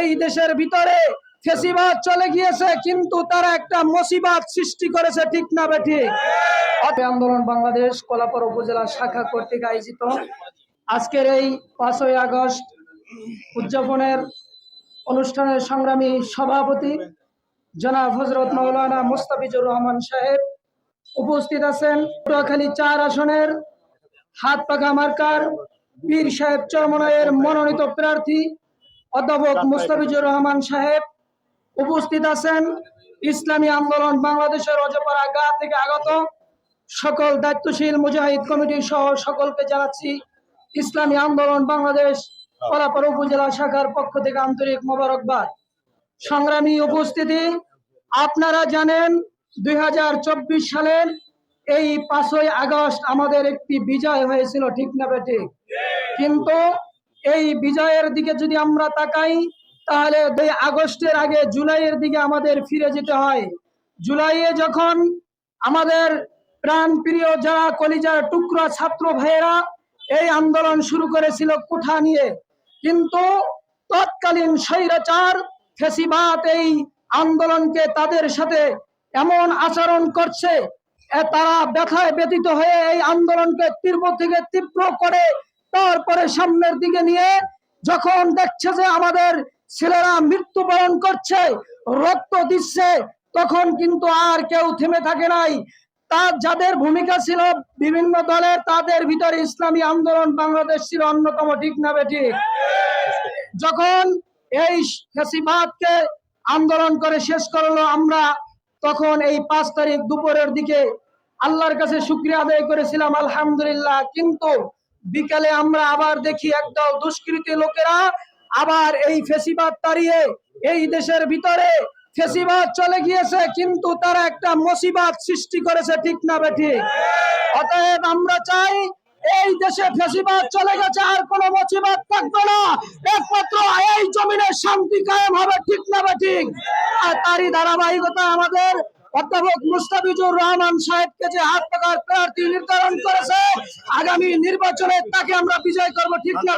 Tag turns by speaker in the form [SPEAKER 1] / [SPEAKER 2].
[SPEAKER 1] এই দেশের ভিতরে ফেসিবাদ চলে গিয়েছে, কিন্তু তারা একটা মুসিবাত সৃষ্টি করেছে, ঠিক না বেঠি আন্দোলন বাংলাদেশ কোলাপাড়া উপজেলা শাখা কর্তৃক আয়োজিত। আজকের এই পাঁচই আগস্ট উদযাপনের অনুষ্ঠানের সংগ্রামী সভাপতি জনাব হজরত মৌলানা মুস্তাফিজুর রহমান সাহেব উপস্থিত আছেন। পটুয়াখালী চার আসনের হাত পাখা মার্কার পীর সাহেব চরমনায়ের মনোনীত প্রার্থী অধ্যাপক মুস্তাফিজুর রহমান সাহেব উপস্থিত আছেন। ইসলামী আন্দোলন বাংলাদেশের অজপাড়া গা থেকে আগত সকল দায়িত্বশীল মুজাহিদ কমিটি সহ সকলকে জানাচ্ছি ইসলামী আন্দোলন বাংলাদেশ কলাপাড়া উপজেলা শাখার পক্ষ থেকে আন্তরিক মোবারকবাদ। সংগ্রামী উপস্থিতি আপনারা জানেন দুই হাজার চব্বিশ সালের এই পাঁচই আগস্ট আমাদের একটি বিজয় হয়েছিল ঠিক না বেঠিক কিন্তু এই বিজয়ের দিকে যদি আমরা তাকাই, তাহলে দুই আগস্টের আগে জুলাইয়ের দিকে আমাদের ফিরে যেতে হয়। জুলাইয়ে যখন আমাদের প্রাণ প্রিয় যারা কলিজার টুকরা ছাত্র ভাইয়েরা এই আন্দোলন শুরু করেছিল কোঠা নিয়ে, কিন্তু তৎকালীন স্বৈরাচার ফেসিবাত এই আন্দোলনকে তাদের সাথে এমন আচরণ করছে তারা ব্যথায় ব্যতীত হয়ে এই আন্দোলনকে তীব্র থেকে তীব্র করে তারপরে সামনের দিকে নিয়ে যখন দেখছে যে আমাদের ছেলেরা মৃত্যুবরণ করছে, রক্ত দিচ্ছে, তখন কিন্তু আর কেউ থেমে থাকে নাই। তার যাদের ভূমিকা ছিল বিভিন্ন দলের, তাদের ভিতরে ইসলামী আন্দোলন বাংলাদেশ ছিল অন্যতম ঠিক না বেঠিক যখন এই ফেসিবাদকে আন্দোলন করে শেষ করল আমরা, তখন এই পাঁচ তারিখ দুপুরের দিকে আল্লাহর কাছে শুক্রিয়া আদায় করেছিলাম, আলহামদুলিল্লাহ। কিন্তু বিকালে আমরা আবার দেখি একদল দুষ্কৃতী লোকেরা আবার এই ফেসিবাদ তাড়িয়ে এই দেশের ভিতরে ফেসিবাদ চলে গিয়েছে, কিন্তু তারা একটা মুসিবাত সৃষ্টি করেছে, ঠিক না বেঠি অতএব আমরা চাই এই দেশে ফেসিবাদ চলে গেছে, আর কোন মুসিবাত থাকবে না। একমাত্র এই জমিনে শান্তি কায়েম হবে, ঠিক না বেঠিক আর তারই ধারাবাহিকতা আমাদের অধ্যাপক মুস্তাফিজুর রহমান সাহেবকে যে হাত পাকার প্রার্থী নির্ধারণ করেছে আগামী নির্বাচনে তাকে আমরা বিজয় করব ঠিক না